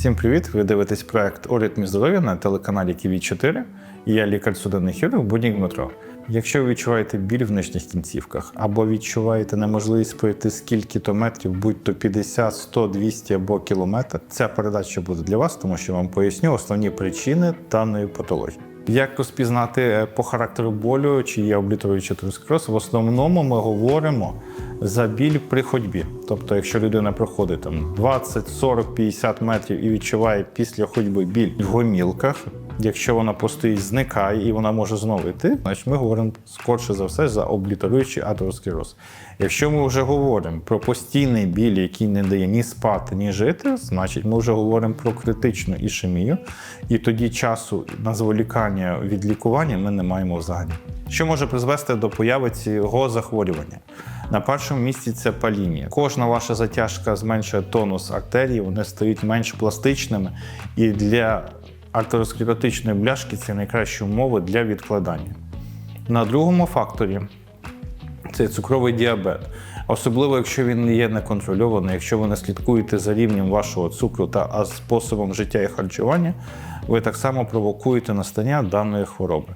Всім привіт! Ви дивитесь проект «У ритмі здоров'я на телеканалі ТВ 4 і я лікар судинний хірург Буднік Дмитро. Якщо ви відчуваєте біль в нижніх кінцівках або відчуваєте неможливість пройти скільки-то метрів, будь то 50, 100, 200 або кілометр, ця передача буде для вас, тому що вам поясню основні причини даної патології. Як розпізнати е, по характеру болю, чи є облітеруючий атеросклероз? В основному ми говоримо за біль при ходьбі. Тобто, якщо людина проходить там 20, 40, 50 метрів і відчуває після ходьби біль в гомілках, якщо вона постоїть, зникає і вона може знову йти, значить ми говоримо скорше за все за облітеруючий атеросклероз. Якщо ми вже говоримо про постійний біль, який не дає ні спати, ні жити, значить ми вже говоримо про критичну ішемію, і тоді часу на зволікання від лікування ми не маємо взагалі. Що може призвести до появи цього захворювання? На першому місці це паління. Кожна ваша затяжка зменшує тонус артерій, вони стають менш пластичними. І для артеросклеротичної бляшки це найкращі умови для відкладання. На другому факторі це цукровий діабет. Особливо, якщо він є неконтрольований, якщо ви не слідкуєте за рівнем вашого цукру та способом життя і харчування, ви так само провокуєте настання даної хвороби.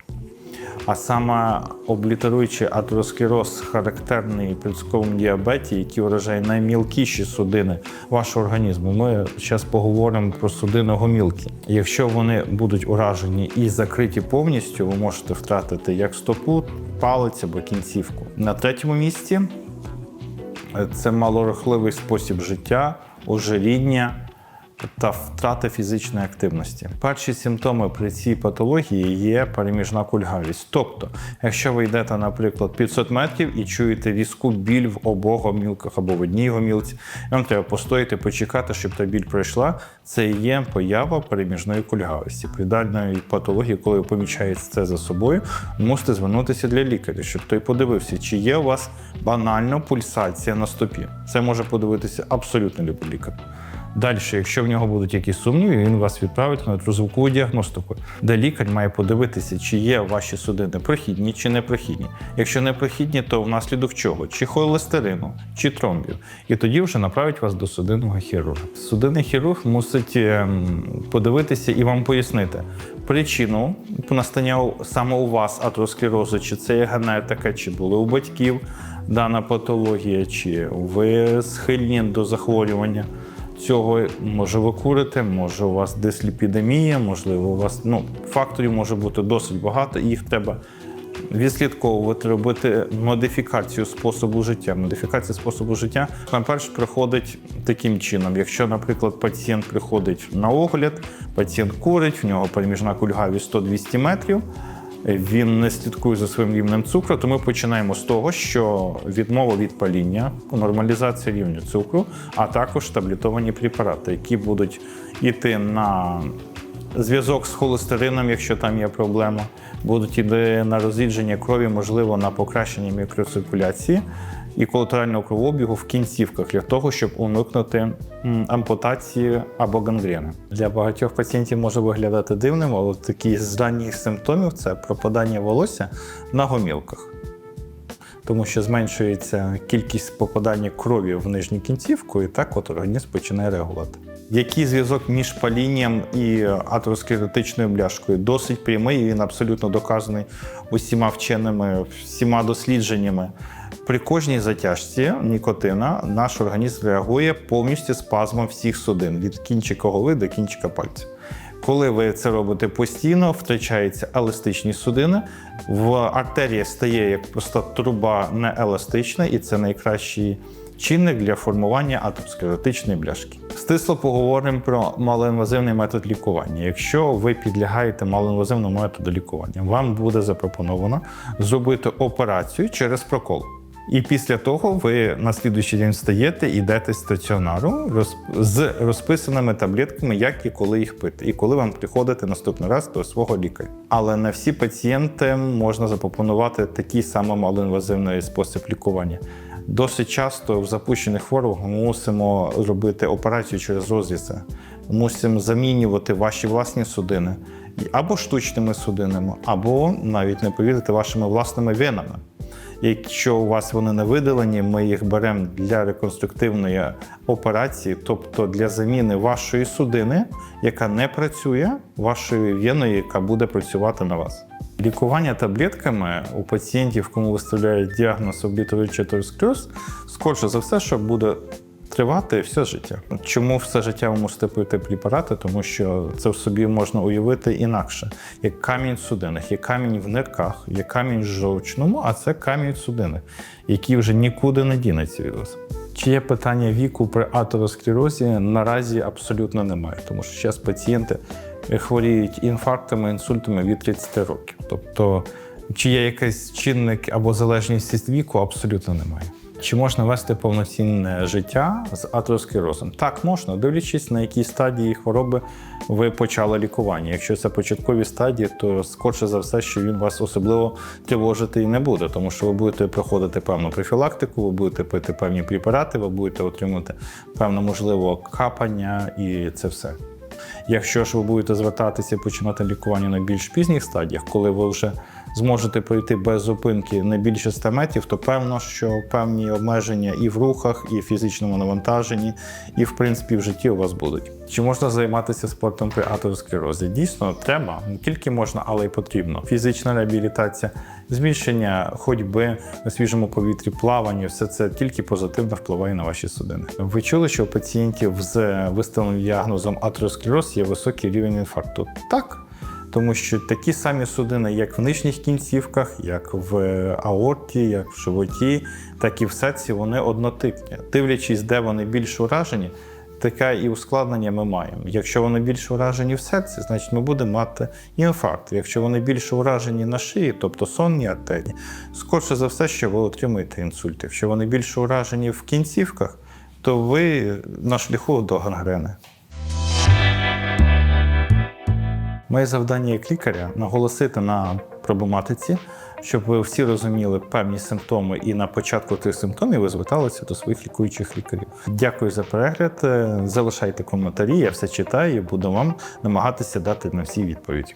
А саме облітеруючий атеросклероз характерний при цукровому діабеті, який вражає наймілкіші судини вашого організму. Ми зараз поговоримо про судини гомілки. Якщо вони будуть уражені і закриті повністю, ви можете втратити як стопу, палець або кінцівку. На третьому місці це малорухливий спосіб життя, ожиріння та втрата фізичної активності. Перші симптоми при цій патології є переміжна кульгавість. Тобто, якщо ви йдете, наприклад, 500 метрів і чуєте різку біль в обох гомілках або в одній гомілці, вам треба постояти, почекати, щоб та біль пройшла. Це є поява переміжної кульгавості. При патології, коли ви помічаєте це за собою, мусите звернутися для лікаря, щоб той подивився, чи є у вас банально пульсація на стопі. Це може подивитися абсолютно любий лікар. Далі, якщо в нього будуть якісь сумніви, він вас відправить на ультразвукову діагностику, де лікар має подивитися, чи є ваші судини прохідні чи непрохідні. Якщо непрохідні, то внаслідок чого? Чи холестерину, чи тромбів. І тоді вже направить вас до судинного хірурга. Судинний хірург мусить ем, подивитися і вам пояснити причину настання саме у вас атеросклерозу, чи це є генетика, чи були у батьків дана патологія, чи ви схильні до захворювання цього може ви курите, може у вас дисліпідемія, можливо, у вас ну, факторів може бути досить багато, і їх треба відслідковувати, робити модифікацію способу життя. Модифікація способу життя найперше приходить таким чином. Якщо, наприклад, пацієнт приходить на огляд, пацієнт курить, в нього переміжна кульгавість 100-200 метрів. Він не слідкує за своїм рівнем цукру, то ми починаємо з того, що відмова від паління, нормалізація рівня цукру, а також таблітовані препарати, які будуть йти на зв'язок з холестерином, якщо там є проблема, будуть йти на розрідження крові, можливо, на покращення мікроциркуляції і колатерального кровообігу в кінцівках для того, щоб уникнути ампутації або гангрени. Для багатьох пацієнтів може виглядати дивним, але такі з ранніх симптомів це пропадання волосся на гомілках. Тому що зменшується кількість попадання крові в нижню кінцівку, і так от організм починає реагувати. Який зв'язок між палінням і атеросклеротичною бляшкою? Досить прямий, і він абсолютно доказаний усіма вченими, всіма дослідженнями. При кожній затяжці нікотина наш організм реагує повністю спазмом всіх судин від кінчика голови до кінчика пальця. Коли ви це робите постійно, втрачаються еластичні судини, в артерія стає як просто труба нееластична, і це найкращий чинник для формування атеросклеротичної бляшки. Стисло поговоримо про малоінвазивний метод лікування. Якщо ви підлягаєте малоінвазивному методу лікування, вам буде запропоновано зробити операцію через прокол. І після того ви на слідуючий день встаєте і йдете з стаціонару роз- з розписаними таблетками, як і коли їх пити, і коли вам приходити наступний раз до свого лікаря. Але не всі пацієнти можна запропонувати такий самий малоінвазивний спосіб лікування. Досить часто в запущених хворобах ми мусимо робити операцію через розрізи, мусимо замінювати ваші власні судини або штучними судинами, або навіть не повірите вашими власними венами. Якщо у вас вони не видалені, ми їх беремо для реконструктивної операції, тобто для заміни вашої судини, яка не працює, вашої в'єної, яка буде працювати на вас. Лікування таблетками у пацієнтів, кому виставляють діагноз облітовий атеросклероз, скорше за все, що буде тривати все життя. Чому все життя ви можете пити препарати? Тому що це в собі можна уявити інакше. Є камінь в судинах, є камінь в нирках, є камінь в жовчному, а це камінь в судинах, який вже нікуди не дінеться від. Чи є питання віку при атеросклерозі? Наразі абсолютно немає, тому що зараз пацієнти хворіють інфарктами, інсультами від 30 років. Тобто, чи є якийсь чинник або залежність від віку, абсолютно немає. Чи можна вести повноцінне життя з атеросклерозом? Так, можна, дивлячись, на якій стадії хвороби ви почали лікування. Якщо це початкові стадії, то скорше за все, що він вас особливо тривожити і не буде, тому що ви будете проходити певну профілактику, ви будете пити певні препарати, ви будете отримувати певне, можливо, капання і це все. Якщо ж ви будете звертатися і починати лікування на більш пізніх стадіях, коли ви вже зможете пройти без зупинки не більше 100 метрів, то певно, що певні обмеження і в рухах, і в фізичному навантаженні, і в принципі в житті у вас будуть. Чи можна займатися спортом при атеросклерозі? Дійсно, треба не тільки можна, але й потрібно. Фізична реабілітація, зміщення ходьби на свіжому повітрі, плавання все це тільки позитивно впливає на ваші судини. Ви чули, що у пацієнтів з виставленим діагнозом атеросклероз є високий рівень інфаркту? Так. Тому що такі самі судини, як в нижніх кінцівках, як в аорті, як в животі, так і в серці, вони однотипні. Дивлячись, де вони більш уражені, таке і ускладнення ми маємо. Якщо вони більш уражені в серці, значить ми будемо мати інфаркт. Якщо вони більш уражені на шиї, тобто сонні артерії, скорше за все, що ви отримуєте інсульт. Якщо вони більш уражені в кінцівках, то ви на шляху до гангрени. Моє завдання як лікаря наголосити на проблематиці, щоб ви всі розуміли певні симптоми, і на початку тих симптомів ви зверталися до своїх лікуючих лікарів. Дякую за перегляд. Е, Залишайте коментарі, я все читаю і буду вам намагатися дати на всі відповіді.